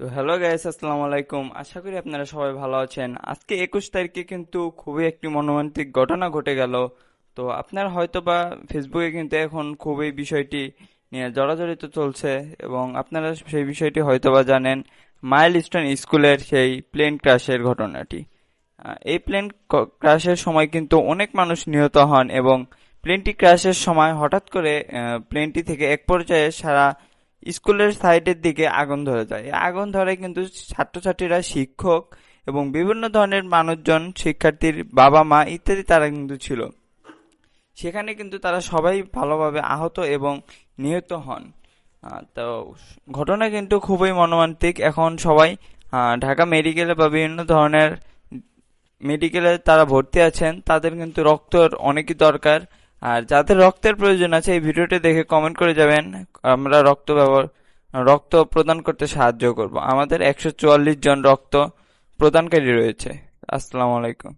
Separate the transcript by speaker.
Speaker 1: তো hello guys, আসসালামু আলাইকুম। আশা করি আপনারা সবাই ভালো আছেন। আজকে একুশ তারিখে কিন্তু খুবই একটি মর্মান্তিক ঘটনা ঘটে গেল। তো আপনার হয়তো বা ফেসবুকে কিন্তু এখন খুবই বিষয়টি নিয়ে জড়াজড়িত চলছে এবং আপনারা সেই বিষয়টি হয়তো বা জানেন, মাইলস্টোন স্কুলের সেই প্লেন ক্র্যাশের ঘটনাটি। এই প্লেন ক্র্যাশের সময় কিন্তু অনেক মানুষ নিহত হন এবং প্লেনটি ক্র্যাশের সময় হঠাৎ করে প্লেনটি থেকে এক পর্যায়ে সারা স্কুলের সাইডের দিকে আগুন ধরে যায়। আগুন ধরে কিন্তু ছাত্রছাত্রীরা, শিক্ষক এবং বিভিন্ন ধরনের মানুষজন, শিক্ষার্থীর বাবা মা ইত্যাদি তারা কিন্তু ছিল। সেখানে কিন্তু তারা সবাই ভালোভাবে আহত এবং নিহত হন। তো ঘটনা কিন্তু খুবই মর্মান্তিক। এখন সবাই ঢাকা মেডিকেলে বা বিভিন্ন ধরনের মেডিকেলে তারা ভর্তি আছেন। তাদের কিন্তু রক্তর অনেকই দরকার। আর যাদের রক্তের প্রয়োজন আছে, এই ভিডিওটি দেখে কমেন্ট করে যাবেন। আমরা রক্ত ব্যবহার, রক্ত প্রদান করতে সাহায্য করব। আমাদের একশো চুয়াল্লিশ জন রক্ত প্রদানকারী রয়েছে। আসসালামু আলাইকুম।